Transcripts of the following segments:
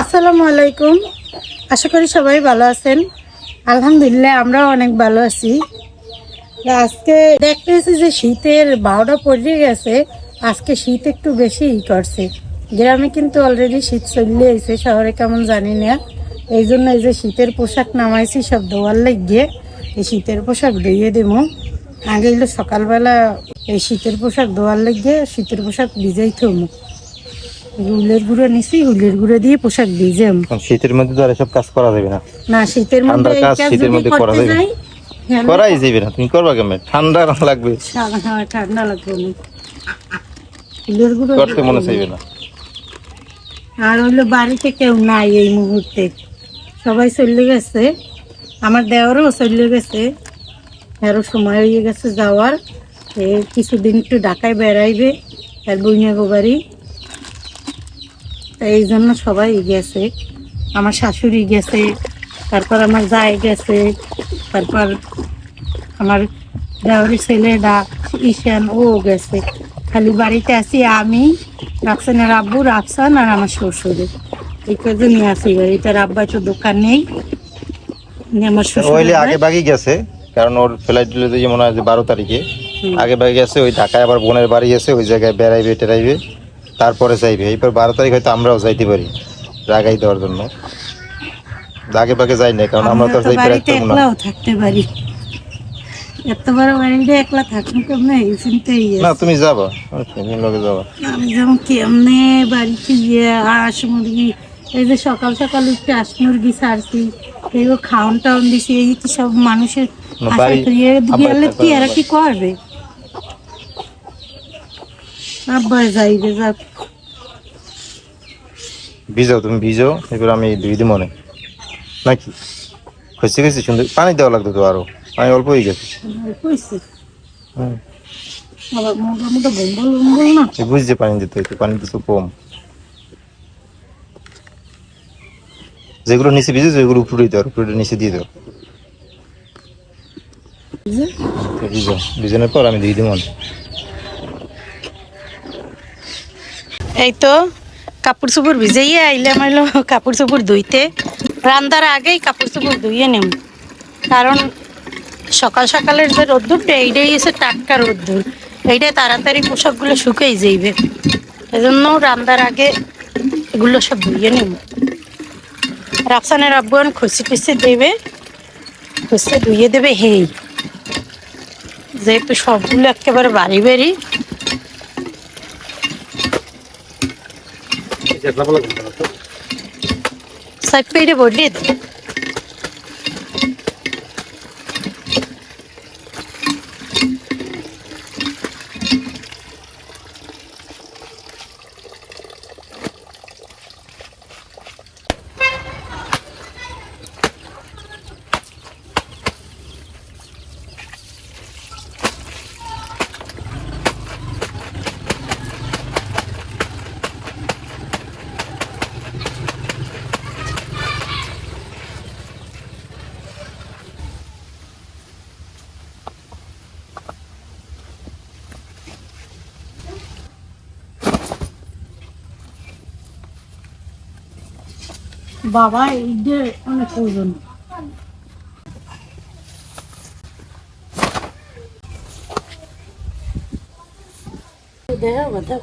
আসসালামু আলাইকুম। আশা করি সবাই ভালো আছেন। আলহামদুলিল্লাহ আমরাও অনেক ভালো আছি। আজকে দেখতেছি যে শীতের বারোটা পড়ে গেছে। আজকে শীত একটু বেশি ই করছে। গ্রামে কিন্তু অলরেডি শীত চলে এসে শহরে কেমন জানি না। এই জন্য এই যে শীতের পোশাক নামাইছি সব ধোয়ার লাগিয়ে এই শীতের পোশাক ধুয়ে দেবো। আগে এলো সকালবেলা এই শীতের পোশাক ধোয়ার লাগিয়ে শীতের পোশাক ভিজাই থমো হুলের গুঁড়ো নিছি হুলের গুঁড়ো দিয়ে পোশাক ভিজে। শীতের মধ্যে তো আর এসব কাজ করা যাবে না। না শীতের মধ্যে কাজ শীতের মধ্যে করা যাবে না। হ্যাঁ, করাই যাবে না। তুমি করবা কেমন? ঠান্ডা লাগবে। ঠান্ডা লাগবে হুলের গুঁড়ো করতে মনে চাইবে না। আর হইল বাড়িতে কেউ নাই এই মুহূর্তে। সবাই চলে গেছে। আমার দেওয়ারও চলে গেছে। আরও সময় হয়ে গেছে যাওয়ার। এ কিছুদিন একটু ঢাকায় বেড়াইবে আর বইনাগো বাড়ি। এই জন্য সবাই গেছে। আমার শাশুড়ি গেছে তারপর আমার জায় গেছে তারপর আমার দেওয়ারি ছেলেটা ঈশান ও গেছে। খালি বাড়িতে আছি আমি রাফসানের আব্বু রাফসান আর আমার শ্বশুরে। এই কজনই আছি বাড়িতে আব্বা তো দোকান নেই। আমার শ্বশুর আগে বাকি গেছে? কারণ ওর ফ্লাইট দিলে তো মনে হয় যে বারো তারিখে। আগে বাকি গেছে ওই ঢাকায় আবার বোনের বাড়ি গেছে ওই জায়গায় বেড়াইবে টেরাইবে তারপরে যাইবে। এরপর বারো তারিখ হয়তো আমরাও যাইতে পারি জাগাই দেওয়ার জন্য। আগে বাগে যাই না কারণ আমরা তো পারতাম না। থাকতে পারি। এত বড় বাড়িতে একলা থাকুন কেমনে? এই চিন্তাই না তুমি যাবা তুমি লগে যাবা। আমি যেমন কেমনে বাড়িতে গিয়ে হাঁস মুরগি এই যে সকাল সকাল উঠে হাঁস মুরগি ছাড়ছি এইগুলো খাওয়ান টাউন দিছি এই কি সব মানুষের বাড়ি- গেলে কি করে কি করবে? আব্বা যাইবে যাক। ভিজাও তুমি ভিজাও এবার আমি দুই দিই মনে। নাকি? খুশি খুশি সুন্দর। পানি দেওয়া লাগতো তো আরও। পানি অল্প হয়ে গেছে। বুঝছে পানি দিতে হইতো পানি দিতে কম। যেগুলো নিচে ভিজে যেগুলো উপরে দিতে উপরে নিচে দিয়ে দাও। পর আমি দিয়ে দিব এই তো, কাপড় চোপড় ভিজাইয়ে আইলাম আইলো কাপড় চোপড় ধুইতে। রান্দার আগেই কাপড় চোপড় ধুইয়ে নেব কারণ সকাল সকালের যে রোদ্দুরটা, এইটাই এসে টাটকা রোদ্দুর। এইটাই তাড়াতাড়ি পোশাকগুলো শুকাই যাইবে। এজন্য রান্দার আগে এগুলো সব ধুইয়ে নেব রাফসানের আব্বুয়ান খুশি খুশি দেবে খুশি ধুইয়ে দেবে হেই। যেহেতু সবগুলো একেবারে বাড়ি বাড়ি। সাইড পেয়ে বড্ডি বাবা এই যে অনেক প্রয়োজন দেখো কথা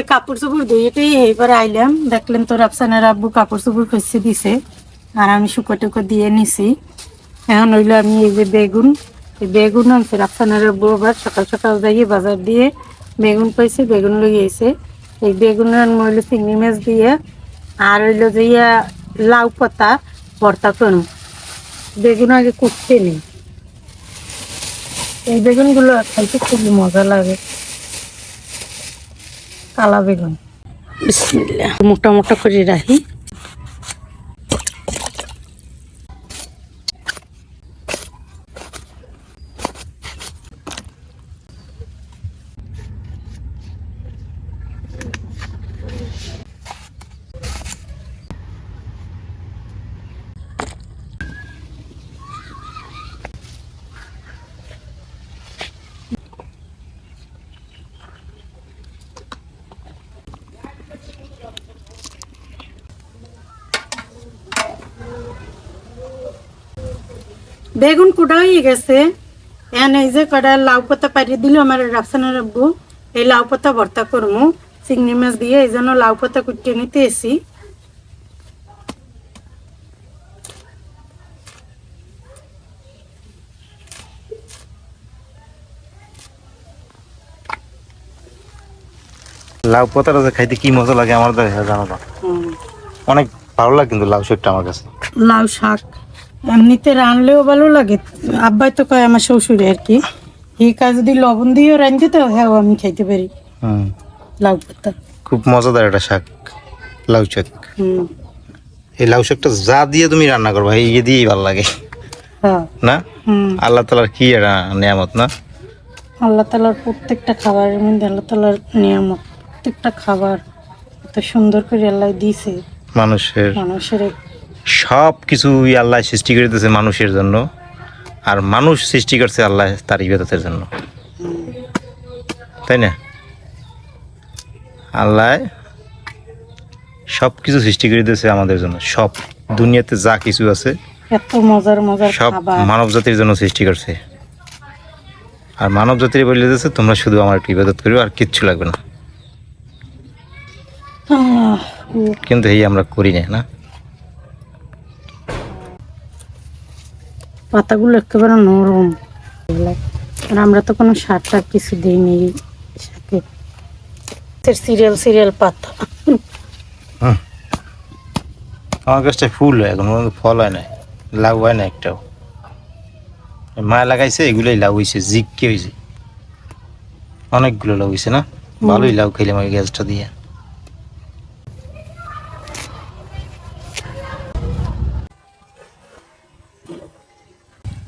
এই কাপড় চোপড় ধুয়েতেই এইবার আইলাম। দেখলেন তো রাফসানের আব্বু কাপড় চোপড় খুঁজছে দিছে, আর আমি শুকো টুকো দিয়ে নিছি। এখন হইল আমি এই যে বেগুন, এই বেগুন আনছে রাফসানের আব্বু আবার সকাল সকাল যাইয়ে বাজার দিয়ে বেগুন পাইছে, বেগুন লই আইছে। এই বেগুন হইল চিংড়ি মাছ দিয়ে, আর হইল যে ইয়া লাউ পাতা, ভর্তা করুন বেগুন আগে কুটতে নেই। এই বেগুনগুলো খাইতে খুবই মজা লাগে। কালা বেগুন। মোটা মোটা করে রাখি। বেগুন কুটা হয়ে গেছে। এখন এই যে কটা লাউ পাতা পাঠিয়ে দিল আমার রাফসানের আব্বু এই লাউ পাতা ভর্তা করব চিংড়ি মাছ দিয়ে এই জন্য লাউ পাতা কুটিয়ে নিতে এসি। লাউ পাতাটা যে খাইতে কি মজা লাগে আমার দেখা জানো না অনেক ভালো লাগে কিন্তু লাউ শাকটা আমার কাছে। লাউ শাক। এমনিতে রানলেও ভালো লাগে। আব্বাই তো কয় আমার শ্বশুরে আর কি। এই কাজ যদি লবণ দিয়েও রাঁধতে তো হ্যাঁ আমি খাইতে পারি। লাউ পাতা খুব মজাদার একটা শাক লাউ শাক। হুম। এই লাউ শাকটা যা দিয়ে তুমি রান্না করবা এই দিয়েই ভালো লাগে। হ্যাঁ। না? হুম। আল্লাহ তালার কি একটা নিয়ামত না? আল্লাহ তালার প্রত্যেকটা খাবারের মধ্যে আল্লাহ তালার নিয়ামত। প্রত্যেকটা খাবার এত সুন্দর করে আল্লাহ দিয়েছে। মানুষের মানুষের সব কিছুই আল্লাহ সৃষ্টি করে দিয়েছে মানুষের জন্য আর মানুষ সৃষ্টি করছে আল্লাহ তার ইবাদতের জন্য। তাই না? আল্লাহ সব কিছু সৃষ্টি করে দিয়েছে আমাদের জন্য। সব দুনিয়াতে যা কিছু আছে এত মজার মজার সব মানব জাতির জন্য সৃষ্টি করছে। আর মানব জাতির বলে দিয়েছে তোমরা শুধু আমার একটু ইবাদত করবে আর কিচ্ছু লাগবে না। কিন্তু এই আমরা করি না না। পাতাগুলো একেবারে নরম। আর আমরা তো কোনো সার টার কিছু দিইনি শাকে। সিরিয়াল সিরিয়াল পাতা। আমার গাছটা ফুল হয় এখন ফল হয় না লাউ হয় না একটাও। মা লাগাইছে এগুলোই লাউ হয়েছে জিগকে হয়েছে অনেকগুলো লাউ হয়েছে না ভালোই লাউ খেলাম ওই গাছটা দিয়ে।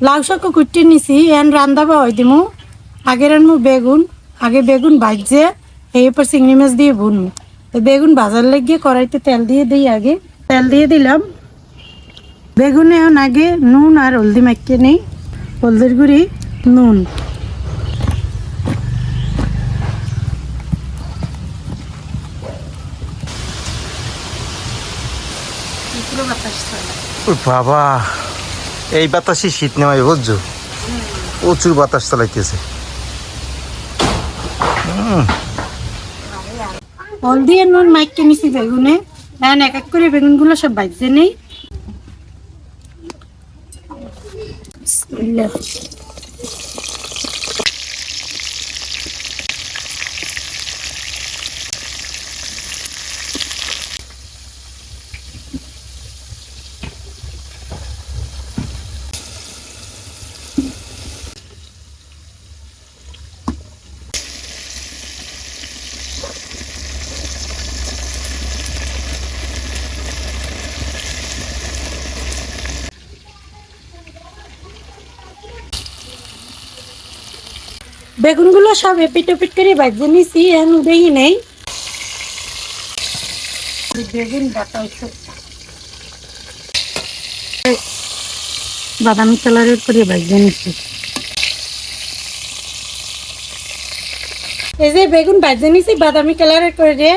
লাউ শাক কুটতে নিছি এন রান্দা বা হয় দিমু। আগে রানমু বেগুন আগে বেগুন ভাজছে এরপর চিংড়ি মাছ দিয়ে ভুনমু তো বেগুন ভাজার লাগিয়ে কড়াইতে তেল দিয়ে দিই আগে। তেল দিয়ে দিলাম। বেগুনে এখন আগে নুন আর হলদি মাখিয়ে নেই হলদির গুঁড়ি নুন। বাবা। এই বাতাসে শীত নেমাই বুঝছ? প্রচুর বাতাস চালাইতেছে। হলদি আর নুন মাখিয়ে নিছি বেগুনে। হ্যাঁ এক এক করে বেগুনগুলো সব ভাজছে নেই। বেগুনগুলো সব এপিট এপিট করে ভাজে নিছি এখন উঠেই নেই। বেগুন বাদামি কালারের করে ভাজে নিছি। এই যে বেগুন ভাজে নিছি বাদামি কালারের করে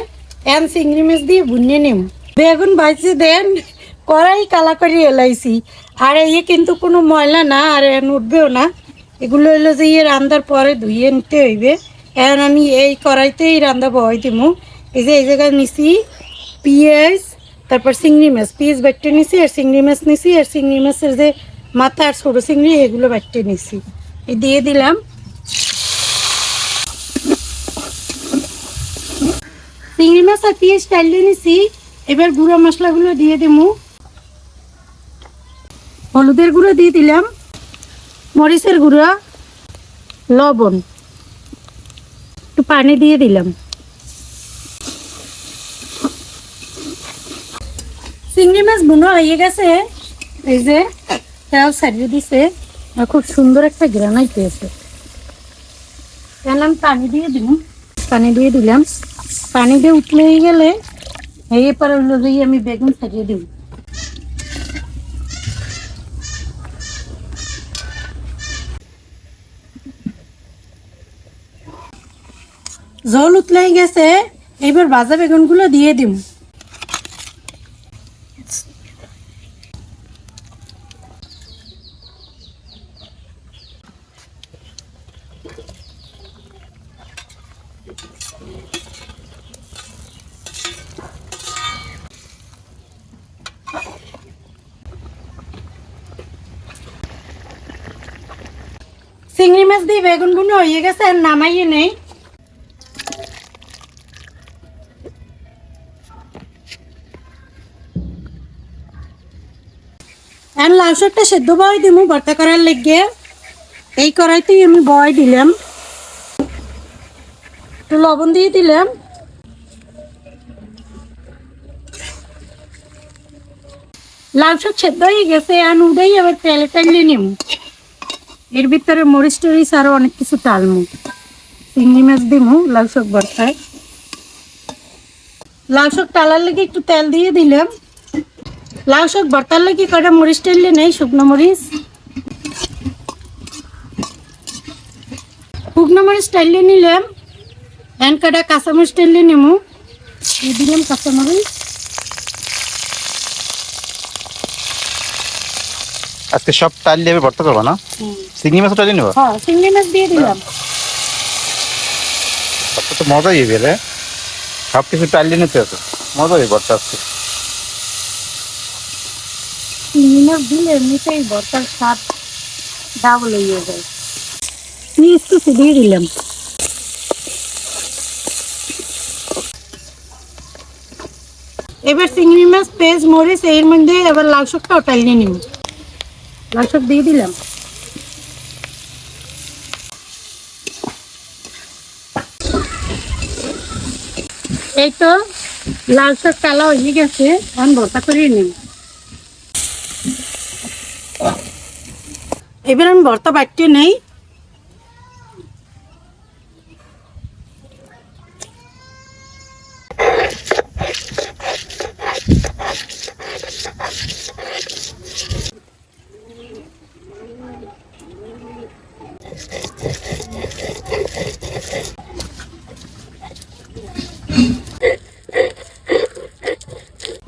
এন চিংড়ি মাছ দিয়ে ভুনিয়ে নিম। বেগুন ভাজছে দেন কড়াই কালা করে এলাইছি। আর ইয়ে কিন্তু কোনো ময়লা না আর এন উঠবেও না। এগুলো হইল যে ইয়ে রান্দার পরে ধুইয়ে নিতে হইবে। এখন আমি এই কড়াইতেই রান্দা বহাই দিমু এই যে এই জায়গায় নিছি পেঁয়াজ, তারপর চিংড়ি মাছ। পেঁয়াজ বাটতে নিছি, আর চিংড়ি মাছ নিছি, আর চিংড়ি মাছের যে মাথা আর ছোটো চিংড়ি, এগুলো বাটতে নিছি। এই দিয়ে দিলাম। চিংড়ি মাছ আর পেঁয়াজ টাইলে নিছি। এবার গুঁড়ো মশলাগুলো দিয়ে দিমু। হলুদের গুঁড়ো দিয়ে দিলাম। মরিচের গুঁড়ো, লবণ, একটু পানি দিয়ে দিলাম। চিংড়ি মাছ বুনো হয়ে গেছে। এই যে, তেল ছাড়িয়ে দিছে। খুব সুন্দর একটা গ্রানাই পেয়েছে আমি পানি দিয়ে দিলাম। পানি দিয়ে দিলাম। পানি দিয়ে উঠলে গেলে এই পরে আমি বেগুন ছাড়িয়ে দিব জল উতলাই গেছে এবার ভাজা বেগুনগুলো দিয়ে দিম। চিংড়ি মাছ দিয়ে বেগুনগুলো হয়ে গেছে, আর নামাইয়ে নেই। আর লাল শাকটা সেদ্ধ বয় দিমু ভর্তা করার লেগে। এই কড়াইতেই আমি বয় দিলাম। একটু লবণ দিয়ে দিলাম। লাল শাক সেদ্ধ হয়ে গেছে আর উড়াই আবার তেলে টাইলে নিম। এর ভিতরে মরিচ টরিচ আরও অনেক কিছু টালমু চিংড়ি মাছ দিমু লাল শাক ভর্তায় লাল শাক টালার লেগে একটু তেল দিয়ে দিলাম। লাউ শাক ভর্তার লেগে কটা মরিচ টাইলে নেই শুকনো মরিচ? শুকনো মরিচ টাইলে নিলাম। এন কটা কাঁচামরিচ টাইলে নিমু? দিলাম কাঁচামরিচ আজকে সব টাইল দিয়ে ভর্তা করব না? চিংড়ি মাছ টাইল নেব? হ্যাঁ চিংড়ি মাছ দিয়ে দিলাম। ভর্তা তো মজাই হবে রে সব কিছু টাইল দিয়ে নিতে মজা হবে ভর্তা আজকে। মাছ দিলে এমনিতেই ভর্তার স্বাদ ডাবল হয়ে যায় নিয়ে একটু দিয়ে দিলাম। এবার চিংড়ি মাছ পেঁয়াজ মরিচ এর মধ্যে এবার লাল শাকটা ওটাই নিয়ে নিব। লাল শাক দিয়ে দিলাম। এই তো লাল শাক কালা হয়ে গেছে এখন ভর্তা করিয়ে নিব। এবার আমি ভর্তা বাটিয়ে নেই।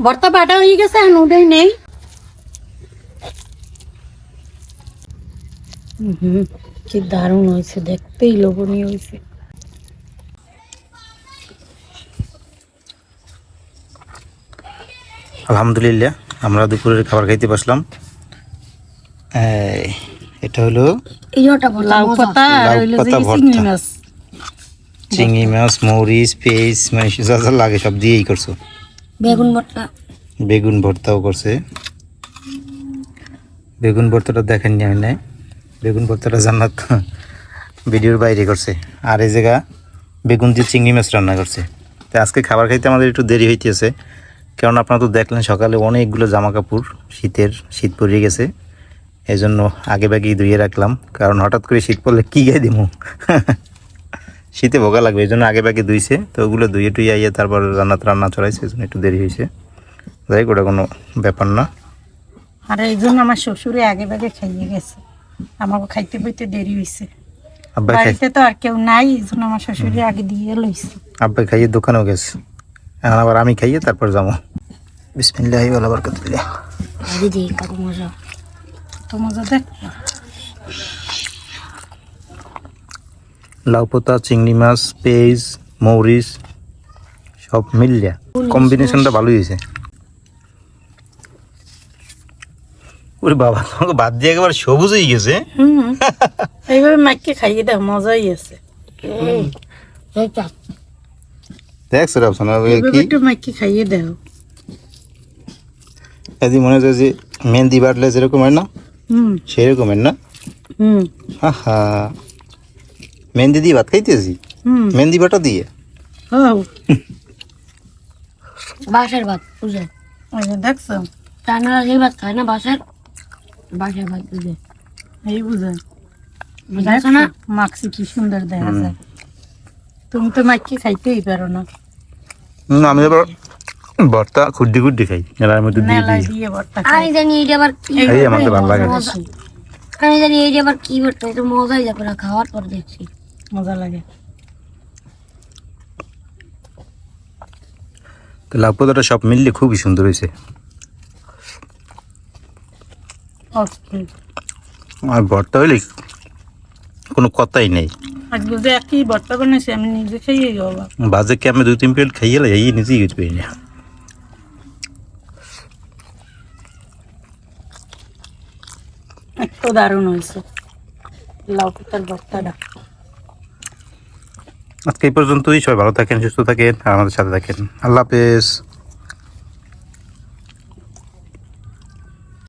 ভর্তা বাটা হয়ে গেছে এখন ওটাই নেই। হুম কি দারুণ হয়েছে দেখতেই লোভনীয় হয়েছে। আলহামদুলিল্লাহ আমরা দুপুরের খাবার খাইতে বসলাম। এটা হলো চিংড়ি মাছ। চিংড়ি মাছ মরিচ পেঁয়াজ মানে যা যা লাগে সব দিয়েই করছ। বেগুন ভর্তা। বেগুন ভর্তাও করছে। বেগুন ভর্তাটা দেখেননি আমি নাই বেগুন ভর্তাটা জান্নাত ভিডিওর বাইরে করছে। আর এই জায়গা বেগুন দিয়ে চিংড়ি মাছ রান্না করছে। তো আজকে খাবার খাইতে আমাদের একটু দেরি হইতেছে। কারণ আপনারা তো দেখলেন সকালে অনেকগুলো জামা কাপড় শীতের, শীত পড়ে গেছে। এই জন্য আগে বাগেই ধুয়ে রাখলাম। কারণ হঠাৎ করে শীত পড়লে কী গায়ে দিমু? শীতে ভোগা লাগবে এই জন্য আগে বাগে ধুইছে। তো ওগুলো ধুয়ে টুয়ে আইয়ে তারপর রান্না রান্না চড়াইছে এই জন্য একটু দেরি হয়েছে যাই ওটা কোনো ব্যাপার না। আর এই জন্য আমার শ্বশুরে আগে ভাগে খাইয়ে গেছে। আমাকে খাইতে বইতে দেরি হয়েছে বাড়িতে তো আর কেউ নাই এই জন্য আমার শ্বশুরে আগে দিয়ে লইছে। আব্বাই খাইয়ে দোকানেও গেছে। এখন আবার আমি খাইয়ে তারপর যাব। বিসমিল্লাহ আল্লাহ বরকতুল্লাহ। তো মজা দেখ। লাউ পাতা চিংড়ি মাছ পেঁয়াজ মরিচ সব মিলিয়া। কম্বিনেশনটা ভালোই হয়েছে ওরে বাবা তোমাকে বাদ দিয়ে একেবারে সবুজ হয়ে গেছে। হুম। এইভাবে মাইকে খাইয়ে দেয় মজাই আছে। দেখছ রাফসানা ওই কি? একটু মাইকে খাইয়ে দেও। এদি মনে হচ্ছে যে মেহেন্দি বাটলে যেরকম হয় না? হুম। সেরকমের না? হুম। মেহেন্দি দিয়ে ভাত খাইতেছি? হুম। মেহেন্দি বাটা দিয়ে? বাসার ভাত বুঝে দেখছ? রান্নারা সেই ভাত খায় না বাসার? বাসার ভাত বুঝে এই বুঝে না মাক্সি কি সুন্দর দেখা যায়। তুমি তো মাইকে খাইতেই পারো না। আমি এবার ভর্তা খুড্ডি খুড্ডি খাই এলার মধ্যে দিয়ে আমি জানি এইটা আবার কি এই ভালো লাগে মজা। আমি জানি এইটা আবার কি এটা মজাই যাবে না খাওয়ার পর দেখছি। মজা লাগে। পাতাটা সব মিললে খুবই সুন্দর হয়েছে। আর ভর্তা হইলে কোনো কথাই নেই। আজকে যে একই ভর্তা বানাইছি আমি নিজে খেয়ে যাব বাজে কি আমি দুই তিন প্লেট খাইয়ে লাই এই নিজেই গেছি পারি না। একটু দারুণ হয়েছে। লাউ পাতার ভর্তাটা। আজকে এই পর্যন্তই সবাই ভালো থাকেন সুস্থ থাকেন আর আমাদের সাথে থাকেন। আল্লাহ হাফেজ।